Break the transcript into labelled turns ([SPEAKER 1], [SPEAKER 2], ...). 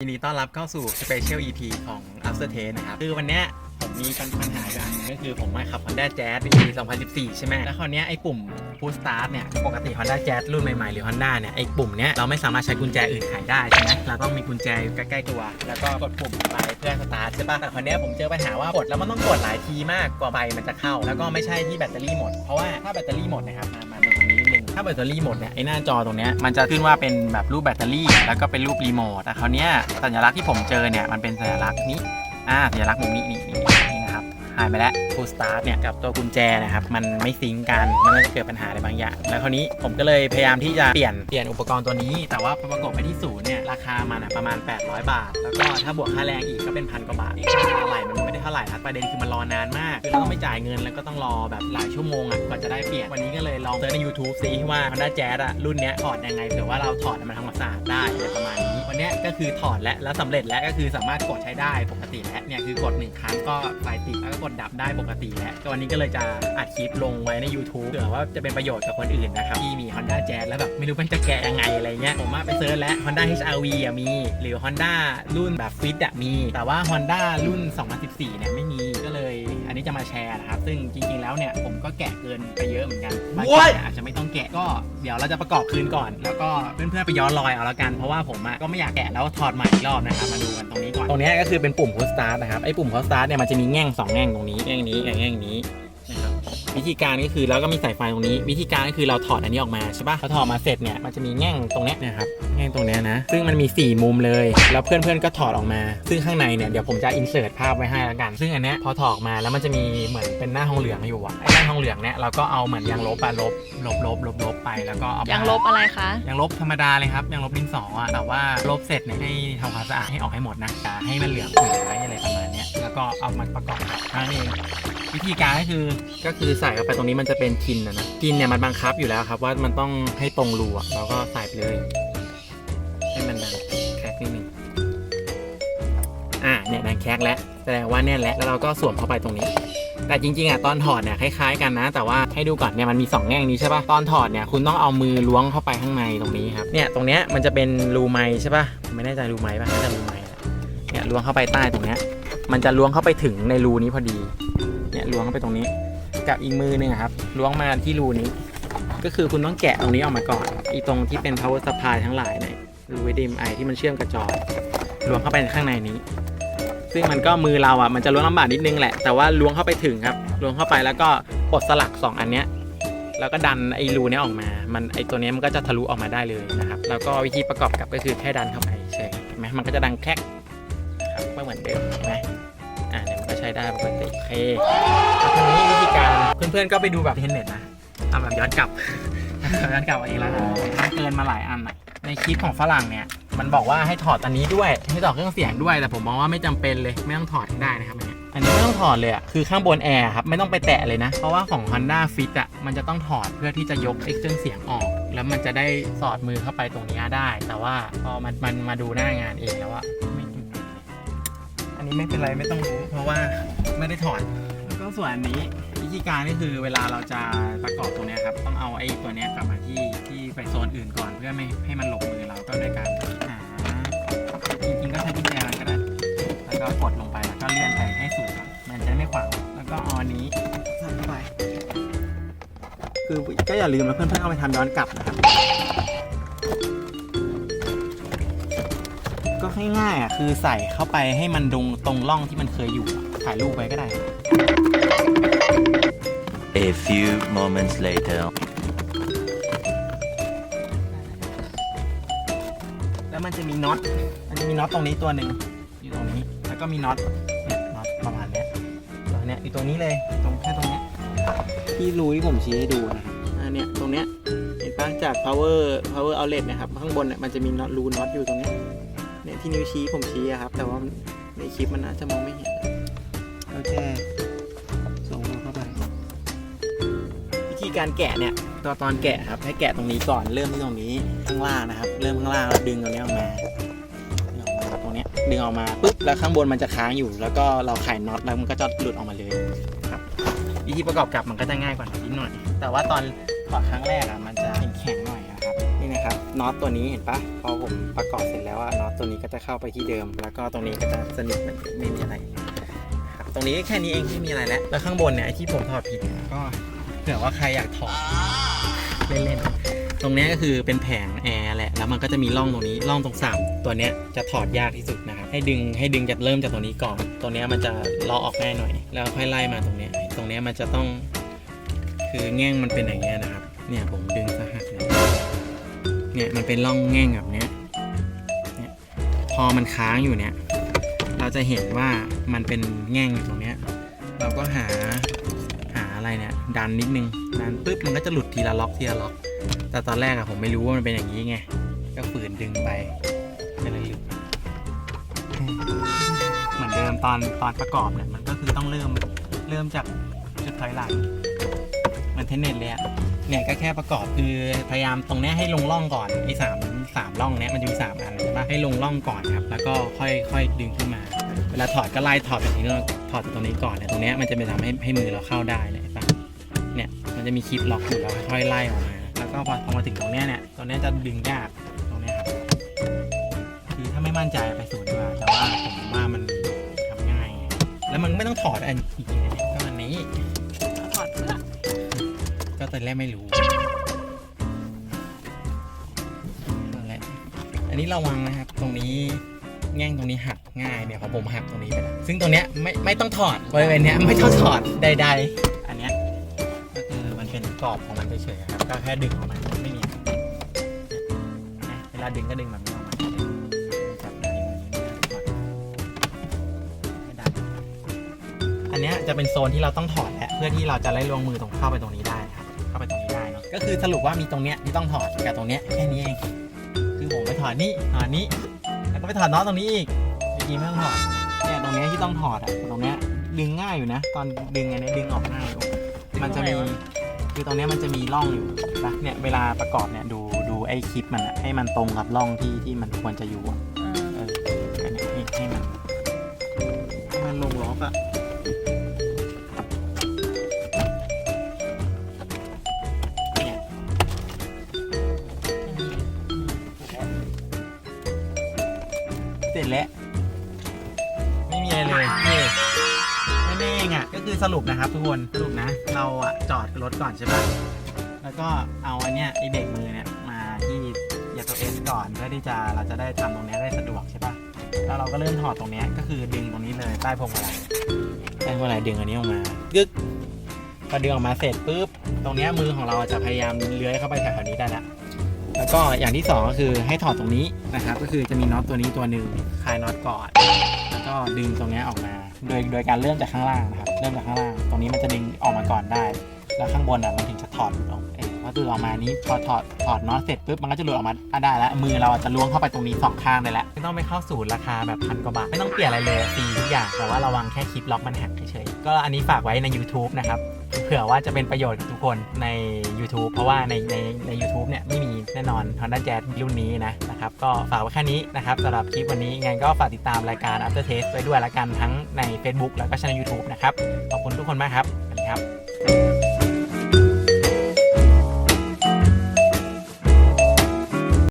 [SPEAKER 1] ยินดีต้อนรับเข้าสู่ Special EP ของ After Taste นะครับ คือวันเนี้ยผมมีปัญปัญหาอยู่อันหนึงก็คือผมมาขับ Honda Jazz ปี 2014 ใช่ไหมแล้วคราวเนี้ยไอ้ปุ่ม Push Start เนี่ย ปกติ Honda Jazz รุ่นใหม่ๆ หรือ Honda เนี่ย ไอ้ปุ่มเนี้ยเราไม่สามารถใช้กุญแจอื่นไขได้ใช่ไหมเราต้องมีกุญแจอยู่ใกล้ๆตัว แล้วก็กดปุ่มไปเพื่อสตาร์ทใช่ป่ะแต่คราวเนี้ยผมเจอปัญหาว่ากดแล้วมันต้องกดหลายทีมากกว่าใบมันจะเข้า แล้วก็ไม่ใช่ที่แบตเตอรี่หมด เพราะว่าถ้าแบตเตอรี่หมดนะครับมามา ถ้าแบตเตอรี่หมดเนี่ยไอ้หน้าจอตรงเนี้ยมันจะขึ้นว่าเป็นแบบรูปแบตเตอรี่ แล้วก็เป็นรูปรีโมทแต่คราวเนี้ยสัญลักษณ์ที่ผมเจอเนี่ยมันเป็นสัญลักษณ์นี้อ่าสัญลักษณ์มุมนี้นี่นี่ นี่ายไปแล้ว Full Start เนี่ยกับตัวกุญแจนะครับมันไม่ซิงกันมันก็จะเกิดปัญหาอะไรบางอย่าง แล้วคราวนี้ผมก็เลยพยายามที่จะเปลี่ยนเปลี่ยนอุปกรณ์ตัวนี้ แต่ว่าประกอบไปที่ศูนย์เนี่ยราคามันอะประมาณ 800 บาท แล้วก็ถ้าบวกค่าแรงอีกก็เป็นพันกว่าบาทค่าอะไรมันไม่ได้เท่าไหร่ครับประเด็นคือมันรอนานมากคือเราต้องไม่จ่ายเงินแล้วก็ต้องรอแบบหลายชั่วโมงอะกว่าจะได้เปลี่ยนวันนี้ก็เลยลองเซิร์ชใน YouTube ซิว่า Honda Jazz อะรุ่นเนี้ยถอดยังไงเผื่อว่าเราถอดมันทำความสะอาดได้อะไรประมาณนี้ วันเนี้ยก็คือถอดและแล้วสำเร็จแล้วก็คือสามารถกดใช้ได้ปกติแล้วเนี่ยคือกดหนึ่งครั้งก็ไฟติดแล้วก็กดดับได้ปกติแล้วก็วันนี้ก็เลยจะอัดคลิปลงไว้ใน YouTube เผื่อว่าจะเป็นประโยชน์กับคนอื่นนะครับที่มี Honda Jazz แล้วแบบไม่รู้มันจะแกะยังไงอะไรเงี้ยผมว่าไปเซิร์ชแล้ว Honda HRV อะมี หรือ Honda รุ่นแบบฟิตอะมี แต่ว่า Honda รุ่น 2014เนี่ยไม่มีก็เลย อันนี้จะมาแชร์นะครับซึ่งจริงๆแล้วเนี่ยผมก็แกะเกินไปเยอะเหมือนกันบางทีเนี่ยอาจจะไม่ต้องแกะก็เดี๋ยวเราจะประกอบคืนก่อน แล้วก็เพื่อนๆไปย้อนรอยเอาละกันเพราะว่าผมอะก็ไม่อยากแกะแล้วถอดใหม่อีกรอบนะครับมาดูกันตรงนี้ก่อนตรงนี้ก็คือเป็นปุ่ม push start นะครับไอ้ปุ่ม push start เนี่ยมันจะมีแง่งสองแง่งตรงนี้แง่งนี้แง่งนี้ วิธีการก็คือแล้วก็มีสายไฟตรงนี้ วิธีการก็คือเราถอดอันนี้ออกมาใช่ปะพอถอดมาเสร็จเนี่ยมันจะมีแง่งตรงเนี้ยนะครับแง่งตรงเนี้ยนะ ซึ่งมันมี 4 มุมเลย แล้วเพื่อนๆก็ถอดออกมา ซึ่งข้างในเนี่ยเดี๋ยวผมจะอินเสิร์ตภาพไว้ให้แล้วกัน ซึ่งอันเนี้ยพอถอดออกมาแล้วมันจะมีเหมือนเป็นหน้าทองเหลืองอยู่อะไอ้หน้าทองเหลืองเนี่ยเราก็เอาเหมือนยางลบอะลบลบลบลบลบไปแล้วก็เอา
[SPEAKER 2] ยังลบอะไรคะ
[SPEAKER 1] ยางลบธรรมดาเลยครับยางลบดินสออะแต่ว่าลบเสร็จเนี่ยให้ทำความสะอาดให้ออกให้หมดนะอย่าให้มันเหลืองขุ่นไว้อะไรประมาณเนี้ยแล้วก็เอามันประกอบกันนั่นเองวิธีการก็คือก็คือใส่เข้าไปตรงนี้มันจะเป็นทินนะนะทินเนี่ยมันบังคับอยู่แล้วครับว่ามันต้องให้ตรงรูอะเราก็ใส่ไปเลยให้มันดังแคกนิดนึงอ่าเนี่ยดังแคกแล้วแสดงว่าแน่นแล้วแล้วเราก็สวมเข้าไปตรงนี้ แต่จริงๆอะตอนถอดเนี่ยคล้ายๆกันนะ แต่ว่าให้ดูก่อนเนี่ยมันมี 2 แง่งนี้ใช่ป่ะตอนถอดเนี่ยคุณต้องเอามือล้วงเข้าไปข้างในตรงนี้ครับเนี่ยตรงเนี้ยมันจะเป็นรูไม้ใช่ป่ะไม่แน่ใจรูไม้ป่ะน่าจะรูไม้เนี่ยล้วงเข้าไปใต้ตรงเนี้ย มันจะล้วงเข้าไปถึงในรูนี้พอดี เนี่ยล้วงเข้าไปตรงนี้ กับอีกมือหนึงครับล้วงมาที่รูนี้ ก็คือคุณต้องแกะตรงนี้ออกมาก่อน อีตรงที่เป็น power supply ทั้งหลายเนี่ยรู HDMI ที่มันเชื่อมกับจอล้วงเข้าไปข้างในนี้ ซึ่งมันก็มือเราอะมันจะล้วงลำบากนิดนึงแหละ แต่ว่าล้วงเข้าไปถึงครับล้วงเข้าไปแล้วก็ปลดสลัก 2 อันเนี้ยแล้วก็ดันไอ้รูนี้ออกมา มันไอ้ตัวนี้มันก็จะทะลุออกมาได้เลยนะครับ แล้วก็วิธีประกอบกับก็คือแค่ดันเข้าไปใช่ไหมมันก็จะดังแคก นะครับไม่เหมือนเดิมนไหมอ่าเนี่ยมันก็ใช้ได้ปกติโอเคแล้วทีนี้วิธีการเพื่อนๆก็ไปดูแบบเทนเน็ตนะเอาแบบย้อนกลับ ย้อนกลับเอาเองแล้วนะมันเกินมาหลายอันอะในคลิปของฝรั่งเนี่ยมันบอกว่าให้ถอดอันนี้ด้วยให้ถอดเครื่องเสียงด้วยแต่ผมมองว่าไม่จำเป็นเลยไม่ต้องถอดก็ได้นะครับอันนี้อันนี้ไม่ต้องถอดเลยอะคือข้างบนแอร์ครับไม่ต้องไปแตะเลยนะ เพราะว่าของ Honda Fit อะมันจะต้องถอดเพื่อที่จะยกไอ้เครื่องเสียงออก แล้วมันจะได้สอดมือเข้าไปตรงนี้ได้ แต่ว่าพอมันมันมาดูหน้างานเองแล้วอะไม่จำเป็ นี้ไม่เป็นไรไม่ต้องรู้เพราะว่าไม่ได้ถอดแล้วก็ส่วนอันนี้วิธีการก็คือเวลาเราจะประกอบตรงเนี้ยครับต้องเอาไอ้ตัวเนี้ยกลับมาที่ที่ไปโซนอื่นก่อนเพื่อไม่ให้มันหลงมือเราก็โดยการหาจริงๆก็ใช้กุญแจมันก็ได้แล้วก็กดลงไปแล้วก็เลื่อนไปให้สุดครับมันจะไม่ขวางแล้วก็เอาอันนี้ใส่เข้าไปคือก็อย่าลืมนะเพื่อนๆเอาไปทำย้อนกลับนะครับ ง่ายๆอะคือใส่เข้าไปให้มันตรงตรงร่องที่มันเคยอยู่อะถ่ายรูปไว้ก็ได้
[SPEAKER 3] A few moments later.
[SPEAKER 1] แล้วมันจะมีน็อต มันจะมีน็อตตรงนี้ตัวหนึ่งอยู่ตรงนี้ แล้วก็มีน็อตเนี่ยน็อตประมาณเนี้ยตัวเนี้ยอยู่ตรงนี้เลยตรงแค่ตรงเนี้ยที่รูที่ผมชี้ให้ดูนะครับอันเนี้ยตรงเนี้ยเห็นปะจาก power power outlet นะครับข้างบนเนี่ยมันจะมีน็อตรูน็อตอยู่ตรงเนี้ย เนี่ยที่นิ้วชี้ผมชี้อะครับ แต่ว่าในคลิปมันอาจจะมองไม่เห็นโอเคส่งเข้าไป วิธีการแกะเนี่ยตัวตอนแกะครับ ให้แกะตรงนี้ก่อนเริ่มที่ตรงนี้ข้างล่างนะครับ เริ่มข้างล่างแล้วดึงตรงนี้ออกมาดึงออกมาตรงเนี้ยดึงออกมาปุ๊บแล้วข้างบนมันจะค้างอยู่ แล้วก็เราไขน็อตแล้วมันก็จะหลุดออกมาเลยครับวิธีประกอบกับมันก็จะง่ายกว่านิดหน่อย แต่ว่าตอนถอดครั้งแรกอะมันจะแข็งๆห นะครับน็อตตัวนี้เห็นปะพอผมประกอบเสร็จแล้วอะน็อตตัวนี้ก็จะเข้าไปที่เดิม แล้วก็ตรงนี้ก็จะสนิทเหมือนไม่มีอะไรครับตรงนี้แค่นี้เองไม่มีอะไรแล้วแล้วข้างบนเนี่ยไอที่ผมถอดผิดก็เผื่อว่าใครอยากถอดเล่นๆตรงนี้ก็คือเป็นแผงแอร์แหละแล้วมันก็จะมีร่องตรงนี้ร่องตรงสามตัวเนี้ยจะถอดยากที่สุดนะครับให้ดึงให้ดึงจากเริ่มจากตรงนี้ก่อนตรงเนี้ยมันจะลาะออกง่ายหน่อย แล้วค่อยไล่มาตรงเนี้ยตรงเนี้ยมันจะต้อง คือแง่งมันเป็นอย่างเงี้ยนะครับเนี่ยผมดึงสหักเลย เนี่ยมันเป็นร่องแง่งแบบเนี้ยเนี่ยพอมันค้างอยู่เนี่ย เราจะเห็นว่ามันเป็นแง่งอยู่ตรงเนี้ย เราก็หาหาอะไรเนี่ยดันนิดนึงดันปุ๊บมันก็จะหลุดทีละล็อกทีละล็อก แต่ตอนแรกอะผมไม่รู้ว่ามันเป็นอย่างนี้ไงก็ฝืนดึงไปก็เลยหลุดเหมือนเดิมตอนตอนประกอบเนี่ยมันก็คือต้องเริ่มเริ่มจากจุดถอยหลังเหมือนเทนเน็ตเลยอะ เนี่ยก็แค่ประกอบคือพยายามตรงนี้ให้ลงร่องก่อนไอ้สามสามร่องเนี้ยมันจะมีสามอันใช่ปะให้ลงร่องก่อนครับ แล้วก็ค่อยค่อยดึงขึ้นมา เวลาถอดก็ไล่ถอดแบบนี้เราถอดตรงนี้ก่อนเนี่ยตรงนี้มันจะไปทำให้ให้มือเราเข้าได้เลยปะเนี่ยมันจะมีคลิปล็อกอยู่เราค่อยไล่ออกมา แล้วก็พอพอมาถึงตรงนี้เนี่ยตรงนี้จะดึงยากตรงนี้ครับคือถ้าไม่มั่นใจไปศูนย์ดีกว่าแต่ว่าผมว่ามันทำง่าย แล้วมันไม่ต้องถอดอันอีก อนแรกไม่รู้นั่นแหละอันนี้ระวังนะครับ ตรงนี้แง่งตรงนี้หักง่ายเนี่ยของผมหักตรงนี้ไปแล้วซึ่งตรงเนี้ยไม่ไม่ต้องถอดบริเวณเนี้ยไม่ต้องถอดใด ๆ อันเนี้ยก็คือมันเป็นกรอบของมันเฉยๆครับก็แค่ดึงออกมาไม่มีนะเวลาดึงก็ดึงแบบนี้ออกมาอันเนี้ยจะเป็นโซนที่เราต้องถอดแหละเพื่อที่เราจะไล่ลวงมือตรงเข้าไปตรงนี้ได้าไปตรงนี้ได้เนาะก็คือสรุปว่ามีตรงเนี้ยที่ต้องถอดกับตรงเนี้ยแค่นี้เองคือผมไปถอดนี่ถอดนี้ แล้วก็ไปถอดน็อตตรงนี้อีกจริงๆไม่ต้องถอดเนี่ยตรงเนี้ยที่ต้องถอดอะตรงเนี้ยดึงง่ายอยู่นะ ตอนดึงอันเนี้ยดึงออกง่ายอยู่มันจะมีคือตรงเนี้ยมันจะมีร่องอยู่นะเนี่ยเวลาประกอบเนี่ยดูดูไอ้คลิปมันอะให้มันตรงกับร่องที่ที่มันควรจะอยู่อะเอออันเนี้ยนี่ให้มันให้มันลงล็อกอะ แล้วไม่มีอะไรเลยนี่นั่นเองอะก็คือสรุปนะครับทุกคนสรุปนะ เราอะจอดรถก่อนใช่ปะแล้วก็เอาอันเนี้ยไอเบรกมือเนี่ยมาที่ยาตัวเอสก่อนเพื่อที่จะเราจะได้ทำตรงเนี้ยได้สะดวกใช่ปะแล้วเราก็เริ่มถอดตรงเนี้ยก็คือดึงตรงนี้เลยใต้พวงมาลัยใต้พวงมาลัยดึงอันนี้ออกมากึกพอดึงออกมาเสร็จปุ๊บตรงเนี้ยมือของเราจะพยายามเลื้อยเข้าไปแถวๆนี้ได้ละ แล้วก็อย่างที่สองก็คือให้ถอดตรงนี้นะครับ ก็คือจะมีน็อตตัวนี้ตัวหนึ่งคลายน็อตก่อน แล้วก็ดึงตรงนี้ออกมา โดยโดยการเริ่มจากข้างล่างนะครับ เริ่มจากข้างล่าง ตรงนี้มันจะดึงออกมาก่อนได้ แล้วข้างบนอะมันถึงจะถอดออกเองพอตื่นออกมานี้พอถอดถอดน็อตเสร็จปุ๊บมันก็จะหลุดออกมาได้แล้ว มือเราจะล้วงเข้าไปตรงนี้สองข้างได้แล้วไม่ต้องไปเข้าศูนย์ราคาแบบพันกว่าบาทไม่ต้องเปลี่ยนอะไรเลยฟรีทุกอย่างแต่ว่าระวังแค่คลิปล็อกมันหักเฉยๆก็อันนี้ฝากไว้ใน YouTube นะครับ เผื่อว่าจะเป็นประโยชน์กับทุกคนใน YouTube เพราะว่าในในใน u t u b e เนี่ยไม่มีแน่นอน Honda Jazz รุ่นนี้นะนะครับก็ฝากไว้แค่นี้นะครับสำหรับคลิปวันนี้ยังไงก็ฝากติดตามรายการ After Taste ไว้ด้วยละกันทั้งใน Facebook แล้วก็ช่อง YouTube นะครับ ขอบคุณทุกคนมากครับสวัสดีครับ